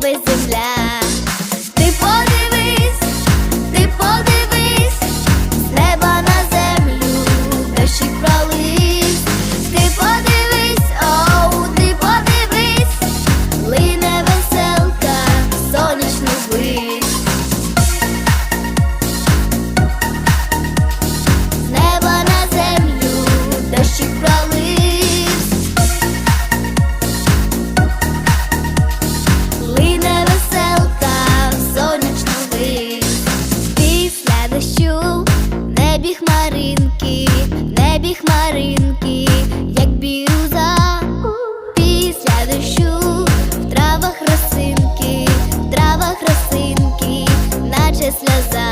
busy. небі хмаринки, в небі хмаринки, як бірюза після дощу, в травах росинки, в травах росинки, наче сльоза.